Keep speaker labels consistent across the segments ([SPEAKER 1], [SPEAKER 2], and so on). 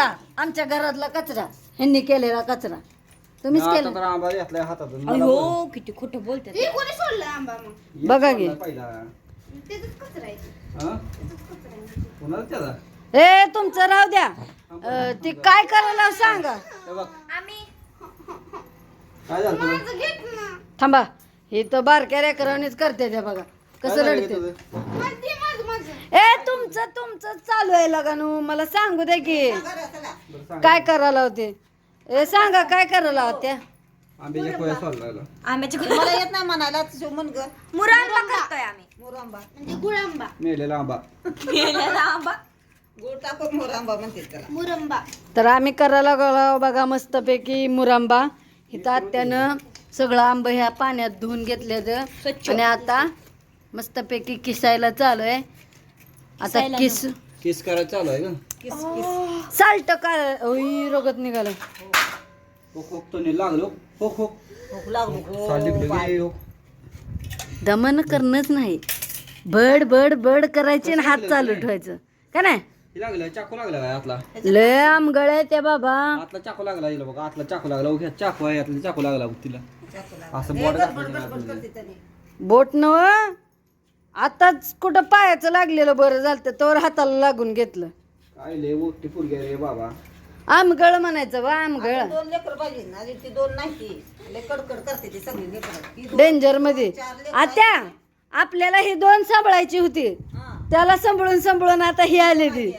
[SPEAKER 1] कचरा. आमच्या घरातला कचरा. ह्यांनी केलेला कचरा. तुम्हीच केला.
[SPEAKER 2] तर आंबा घेतलाय हातातून मला
[SPEAKER 3] अयो किती खोटं बोलतात.
[SPEAKER 4] हे कोणी सोडलं आंबा मग?
[SPEAKER 2] बोल.
[SPEAKER 1] बघा
[SPEAKER 2] एक
[SPEAKER 1] की.
[SPEAKER 2] सोडला पहिला.
[SPEAKER 4] त्याचाच कचरा आहे.
[SPEAKER 2] हा? कोणाला त्याचा
[SPEAKER 1] ए तुमचं राहू द्या. अं, ती काय करायला सांगा.
[SPEAKER 2] हे बघ.
[SPEAKER 3] आम्ही
[SPEAKER 2] काय झालं तुला?
[SPEAKER 4] माझं घेत ना.
[SPEAKER 1] थांबा. ही तर बारक्या रेकरावणीच करते त्या बघा.
[SPEAKER 2] काय
[SPEAKER 1] कसं
[SPEAKER 2] झालं
[SPEAKER 1] रडते?
[SPEAKER 2] तुझं?
[SPEAKER 4] माझं दे माझं माझं.
[SPEAKER 1] ए तुमचं तुमचं चालू आहे लगानू. मला सांगू दे की. काय करायला होते? ए सांगा काय करायला होत्या?
[SPEAKER 2] आंब्याच्या पोया सोडला
[SPEAKER 3] आंब्याच्या
[SPEAKER 5] मला येत नाही म्हणायला तुझं मन ग
[SPEAKER 3] मुरांबा. करतोय आम्ही.
[SPEAKER 5] मोरांबा.
[SPEAKER 4] म्हणजे गुळांबा.
[SPEAKER 2] मेलेला आंबा.
[SPEAKER 3] मेलेला आंबा.
[SPEAKER 5] गोड टाकून मोरांबा म्हणते त्याला.
[SPEAKER 4] मुरंबा.
[SPEAKER 1] तर आम्ही करायला गेलो बघा मस्तपैकी मुरांबा. इथं आत्यानं सगळं आंब ह्या पाण्यात धुवून घेतले आणि आता मस्तपैकी किसायला चालू आहे. आता किस
[SPEAKER 2] किस करायचं चालू आहे का
[SPEAKER 5] किस किस.
[SPEAKER 1] साल्ट काय ओई रोगत निघालं.
[SPEAKER 2] हो हो तो नाही लागलो. हो हो
[SPEAKER 5] लागली.
[SPEAKER 2] हो.
[SPEAKER 1] दमन करणंच नाही. बड बड बड करायचे आणि हात चालू ठेवायचं. का नाही?
[SPEAKER 2] हे लागलं चाकू लागला काय आतला?
[SPEAKER 1] लय आमगळ आहे त्या बाबा.
[SPEAKER 2] आतला चाकू लागला हिला बघा आतला चाकू लागला. उघ्या चाकू आहे आतला चाकू लागला तिला. असं बोट.
[SPEAKER 1] बोट नव आताच कुठं पायाचं लागलेलं बरं झालं तर हाताला लागून घेतलं.
[SPEAKER 2] काय लय रे बाबा.
[SPEAKER 1] आमगळ म्हणायचं वा आमगळ.
[SPEAKER 5] आता दोन लेकर पाहिजे ना ती दोन नाही ती. लय कडकड करते ती सगळी लेकर.
[SPEAKER 1] डेंजरमध्ये. आत्या आपल्याला ही दोन सांभाळायची होती. त्याला सांभाळून सांभाळून आता ही आली ती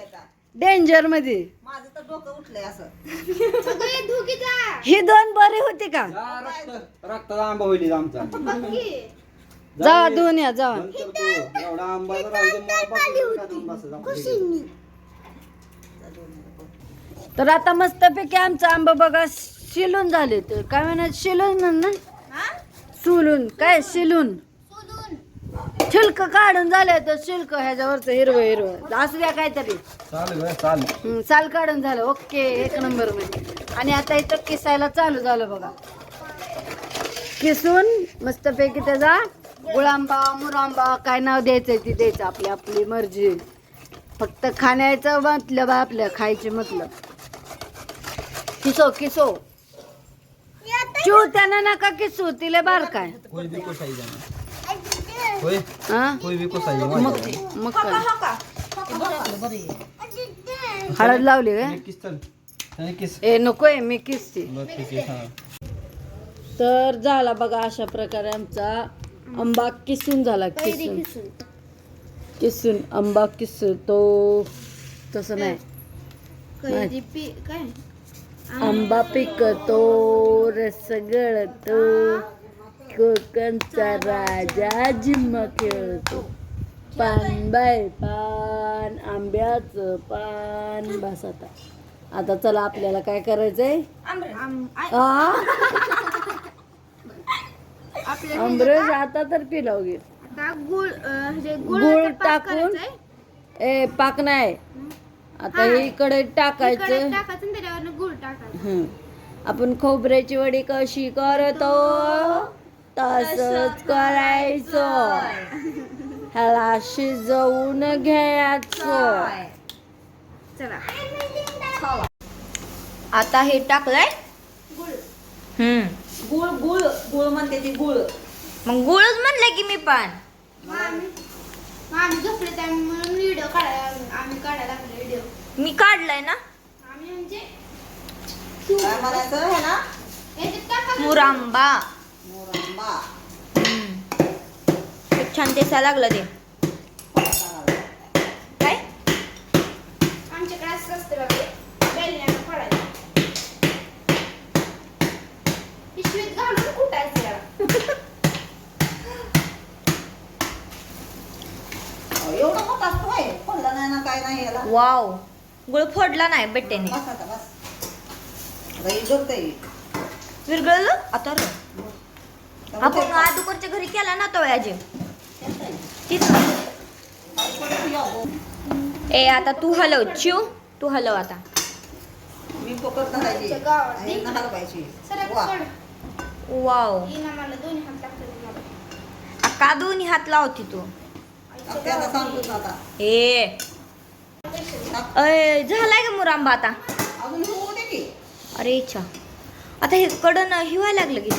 [SPEAKER 1] डेंजरमध्ये.
[SPEAKER 5] माझं तर डोकं उठलंय असं.
[SPEAKER 4] हे
[SPEAKER 1] ही दोन बरी होती का?
[SPEAKER 2] जा रक्त रक्ताचा आंबा होईल आमचा.
[SPEAKER 1] जावा दोन या
[SPEAKER 2] नंतर तू एवढा आंबा जर राहू दे, मला बसायला काय दोन बसायला आंबा दिले.
[SPEAKER 1] तर आता मस्तपैकी आमचा आंबा बघा शिलून झाले तर काय म्हणा शिलून ना. सुलून. काय शिलून? शिल्क काढून झाले तर शिल्क ह्याच्यावरचं हिरवं हिरवं. असू द्या काहीतरी. साल काढून झालं. ओके एक नंबरमध्ये आणि आता इथं किसायला चालू झालं बघा. किसून मस्तपैकी त्याचा गुळांबा मुरांबा काय नाव द्यायचंय ती द्यायचं आपली आपली मर्जी. फक्त खाण्याचं म्हटलं बा आपल्या खायचे म्हटलं. किसो किसो. चू त्यानं नका किसू तिले बार काय?
[SPEAKER 2] कोई भी कोसाई जाणे होय
[SPEAKER 1] हा
[SPEAKER 2] कोई भी कोसाई
[SPEAKER 1] मग मग काय हळद लावली काय
[SPEAKER 2] किस चल त्याने किस
[SPEAKER 1] ए नकोय मी किसते.
[SPEAKER 2] हा.
[SPEAKER 1] तर झाला बघा अशा प्रकारे आमचा आंबा किसून झाला किसून. किसून आंबा किसून तो तसं नाही.
[SPEAKER 4] कैरी पी काय?
[SPEAKER 1] आंबा पिकतो रस गळतो कोकणचा राजा जिम्मा खेळतो. पान बाय पान आंब्याचं पान बस आता. आता चला आपल्याला काय करायचंय? आमरस आता तर पिलावगे
[SPEAKER 4] आता गुळ म्हणजे
[SPEAKER 1] गुळ टाकून ए पाक नाही. आता हे. इकडे टाकायचं.
[SPEAKER 4] त्याच्यावर गुळ टाकायचं.
[SPEAKER 1] हं. आपण खोबऱ्याची वडी कशी करतो? तसंच करायचं. ह्याला शिजवून घ्यायचं.
[SPEAKER 4] चला.
[SPEAKER 3] आता हे टाकलंय? हम्म
[SPEAKER 5] गुळ गुळ गुळ म्हणते ती गुळ.
[SPEAKER 3] मग गुळच म्हणले की मी पण.
[SPEAKER 4] मग आम्ही मग आम्ही झोपले त्या म्हणून व्हिडिओ काढायला आम्ही काढायला लागलो व्हिडिओ
[SPEAKER 3] मी काढलंय ना?
[SPEAKER 4] आम्ही म्हणजे
[SPEAKER 5] काय म्हणायचं ना?
[SPEAKER 4] याच्यात टाका
[SPEAKER 3] मुरांबा.
[SPEAKER 5] मोरांबा.
[SPEAKER 3] हम्म. खूप छान दिसायला लागलं ते.
[SPEAKER 5] नाही याला.
[SPEAKER 3] वाव. गुळ फोडला नाही बेटेने
[SPEAKER 5] बस आता बस. आता हे डोकतंय.
[SPEAKER 3] विरगळलं? आता र. आपण
[SPEAKER 5] ते-
[SPEAKER 3] आदुकरच्या घरी केला ना तो याजी. तिथं. ए आता तू हलव चिव तू हलव आता.
[SPEAKER 5] मी पकड धरायची
[SPEAKER 4] आमच्या गावात
[SPEAKER 5] आई
[SPEAKER 4] नाही.
[SPEAKER 5] नहार पाहिजे.
[SPEAKER 4] सरक
[SPEAKER 5] वा.
[SPEAKER 4] सोड.
[SPEAKER 3] वाव.
[SPEAKER 4] येईना मला दोन्ही हात लागतात मला.
[SPEAKER 3] का दोन्ही हात लावती तू?
[SPEAKER 5] आता त्याला सांगतो आता.
[SPEAKER 3] ए. अय झालाय का मुरांबा आता? अरे इच्छा आता हे कडन हिवायला लागलं की